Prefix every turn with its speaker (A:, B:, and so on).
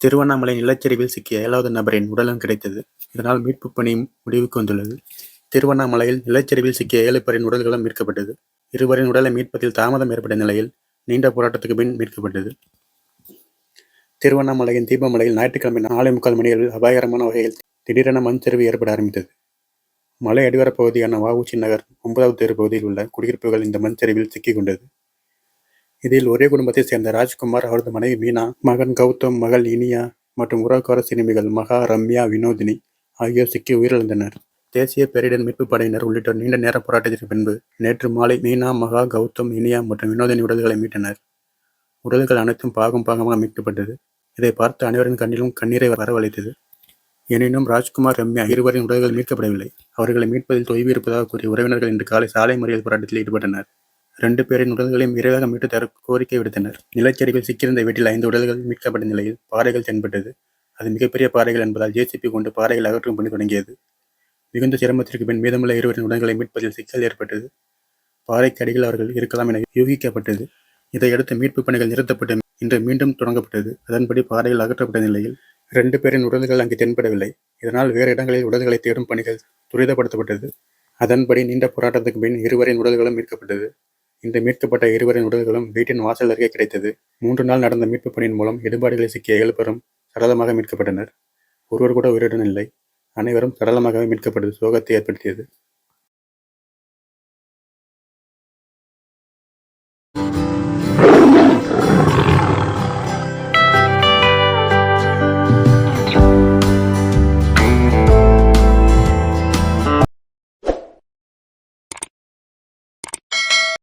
A: திருவண்ணாமலை நிலச்சரிவில் சிக்கிய ஏழாவது நபரின் உடலம் கிடைத்தது. இதனால் மீட்புப் பணி முடிவுக்கு வந்துள்ளது. திருவண்ணாமலையில் நிலச்சரிவில் சிக்கிய ஏழு பேரின் உடல்களும் மீட்கப்பட்டது. இருவரின் உடலை மீட்பதில் தாமதம் ஏற்பட்ட நிலையில் நீண்ட போராட்டத்துக்கு பின் மீட்கப்பட்டது. திருவண்ணாமலையின் தீபமலையில் ஞாயிற்றுக்கிழமை நாலே முக்கால் மணியில் அபாயகரமான வகையில் திடீரென மண் சரிவு ஏற்பட ஆரம்பித்தது. மலை அடிவாரப் பகுதியான வ. நகர் ஒன்பதாவது தெரு பகுதியில் உள்ள குடியிருப்புகள் இந்த மண் சரிவில் சிக்கிக் கொண்டது. இதில் ஒரே குடும்பத்தைச் சேர்ந்த ராஜ்குமார், அவரது மனைவி மீனா, மகன் கௌதம் மகள் இனியா மற்றும் உறவுக்கார சிறுமிகள் மகா, ரம்யா, வினோதினி ஆகியோர் சிக்கி உயிரிழந்தனர். தேசிய பேரிடர் மீட்புப் படையினர் உள்ளிட்ட நீண்ட நேர போராட்டத்திற்கு பின்பு நேற்று மாலை மீனா, மகா, கௌதம் இனியா மற்றும் வினோதினி உடல்களை மீட்டனர். உடல்கள் அனைத்தும் பாகம் பாகமாக மீட்கப்பட்டது. இதை பார்த்து அனைவரின் கண்ணிலும் கண்ணீரை வரவழைத்தது. எனினும் ராஜ்குமார், ரம்யா இருவரின் உடல்கள் மீட்கப்படவில்லை. அவர்களை மீட்பதில் தொய்வு இருப்பதாக கூறிய உறவினர்கள் இன்று காலை சாலை மறியல் போராட்டத்தில் ஈடுபட்டனர். ரெண்டு பேரின் உடல்களையும் விரைவாக மீட்டு தர கோரிக்கை விடுத்தனர். நிலச்சரிவில் சிக்கியிருந்த வீட்டில் ஐந்து உடல்கள் மீட்கப்பட்ட நிலையில் பாறைகள் தென்பட்டது. அது மிகப்பெரிய பாறைகள் என்பதால் ஜேசிபி கொண்டு பாறைகள் அகற்றும் பணி தொடங்கியது. மிகுந்த சிரமத்திற்கு பின் மீதமுள்ள இருவரின் உடல்களை மீட்பதில் சிக்கல் ஏற்பட்டது. பாறைக்கு அடியில் அவர்கள் இருக்கலாம் என யூகிக்கப்பட்டது. இதையடுத்து மீட்புப் பணிகள் நிறுத்தப்பட்டு இன்று மீண்டும் தொடங்கப்பட்டது. அதன்படி பாறைகள் அகற்றப்பட்ட நிலையில் ரெண்டு பேரின் உடல்கள் அங்கு தென்படவில்லை. இதனால் வேறு இடங்களில் உடல்களை தேடும் பணிகள் துரிதப்படுத்தப்பட்டது. அதன்படி நீண்ட போராட்டத்துக்கு பின் இருவரின் உடல்களும் மீட்கப்பட்டது. இந்த மீட்கப்பட்ட இருவரின் உடல்களும் வீட்டின் வாசல் அருகே கிடைத்தது. மூன்று நாள் நடந்த மீட்பு பணியின் மூலம் இடுபாடுகளில் சிக்கிய ஏழு பேரும் சடலமாக மீட்கப்பட்டனர். ஒருவர் கூட உயிருடன் இல்லை. அனைவரும் சடலமாகவே மீட்கப்பட்டது சோகத்தை ஏற்படுத்தியது.